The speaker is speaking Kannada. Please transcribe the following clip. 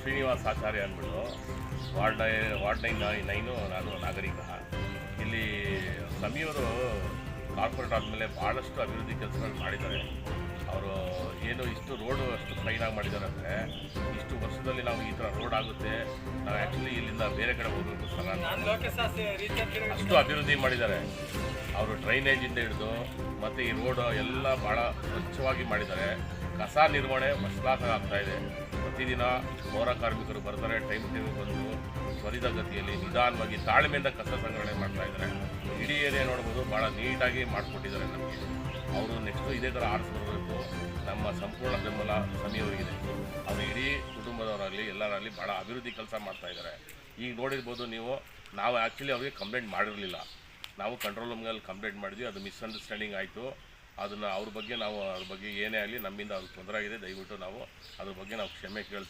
ಶ್ರೀನಿವಾಸ್ ಆಚಾರ್ಯ ಅಂದ್ಬಿಟ್ಟು ವಾರ್ಡ್ ವಾರ್ಡ್ ನೈನ್ ನೈನು ನಾನು ನಾಗರಿಕ. ಇಲ್ಲಿ ಸಮೀವರು ಕಾರ್ಪೊರೇಟ್ ಆದಮೇಲೆ ಭಾಳಷ್ಟು ಅಭಿವೃದ್ಧಿ ಕೆಲಸಗಳು ಮಾಡಿದ್ದಾರೆ. ಅವರು ಏನು ಇಷ್ಟು ರೋಡು ಅಷ್ಟು ಫೈನಾಗಿ ಮಾಡಿದ್ದಾರೆ ಅಂದರೆ ಇಷ್ಟು ವರ್ಷದಲ್ಲಿ ನಾವು ಈ ಥರ ರೋಡ್ ಆಗುತ್ತೆ. ನಾವು ಆ್ಯಕ್ಚುಲಿ ಇಲ್ಲಿಂದ ಬೇರೆ ಕಡೆ ಹೋಗಬೇಕು ಸಲ ಅಷ್ಟು ಅಭಿವೃದ್ಧಿ ಮಾಡಿದ್ದಾರೆ. ಅವರು ಡ್ರೈನೇಜಿಂದ ಹಿಡಿದು ಮತ್ತು ಈ ರೋಡ್ ಎಲ್ಲ ಭಾಳ ಸ್ವಚ್ಛವಾಗಿ ಮಾಡಿದ್ದಾರೆ. ಕಸ ನಿರ್ವಹಣೆ ಮಸ್ಲಾಸ ಆಗ್ತಾ ಇದೆ. ಪ್ರತಿದಿನ ಪೌರ ಕಾರ್ಮಿಕರು ಬರ್ತಾರೆ ಟೈಮ್ ಟೈಮ್ ಬಂದು ತ್ವರಿತಗತಿಯಲ್ಲಿ ನಿಧಾನವಾಗಿ ತಾಳ್ಮೆಯಿಂದ ಕಸ ಸಂಗ್ರಹಣೆ ಮಾಡ್ತಾ ಇದ್ದಾರೆ. ಇಡೀ ಏರಿಯಾ ನೋಡ್ಬೋದು ಭಾಳ ನೀಟಾಗಿ ಮಾಡಿಕೊಟ್ಟಿದ್ದಾರೆ ನಮಗೆ. ಅವರು ನೆಕ್ಸ್ಟು ಇದೇ ಥರ ಆರಿಸ್ಬರ್ಬೇಕು ನಮ್ಮ ಸಂಪೂರ್ಣ ಬೆಂಬಲ ಸಮಯವರಿಗಿದೆ ಅವರು ಇಡೀ ಕುಟುಂಬದವರಾಗಲಿ, ಎಲ್ಲರಾಗಲಿ ಭಾಳ ಅಭಿವೃದ್ಧಿ ಕೆಲಸ ಮಾಡ್ತಾ ಇದ್ದಾರೆ. ಈಗ ನೋಡಿರ್ಬೋದು ನೀವು, ನಾವು ಆ್ಯಕ್ಚುಲಿ ಅವರಿಗೆ ಕಂಪ್ಲೇಂಟ್ ಮಾಡಿರಲಿಲ್ಲ. ನಾವು ಕಂಟ್ರೋಲ್ ರೂಮ್ನಲ್ಲಿ ಕಂಪ್ಲೇಂಟ್ ಮಾಡಿದ್ವಿ, ಅದು ಮಿಸ್ಅಂಡರ್ಸ್ಟ್ಯಾಂಡಿಂಗ್ ಆಯಿತು. ಅದನ್ನು ಅವ್ರ ಬಗ್ಗೆ ನಾವು ಅದ್ರ ಬಗ್ಗೆ ಏನೇ ಆಗಲಿ ನಮ್ಮಿಂದ ಅವ್ರಿಗೆ ತೊಂದರೆ ಆಗಿದೆ, ದಯವಿಟ್ಟು ನಾವು ಅದ್ರ ಬಗ್ಗೆ ನಾವು ಕ್ಷಮೆ ಕೇಳ್ತೀವಿ.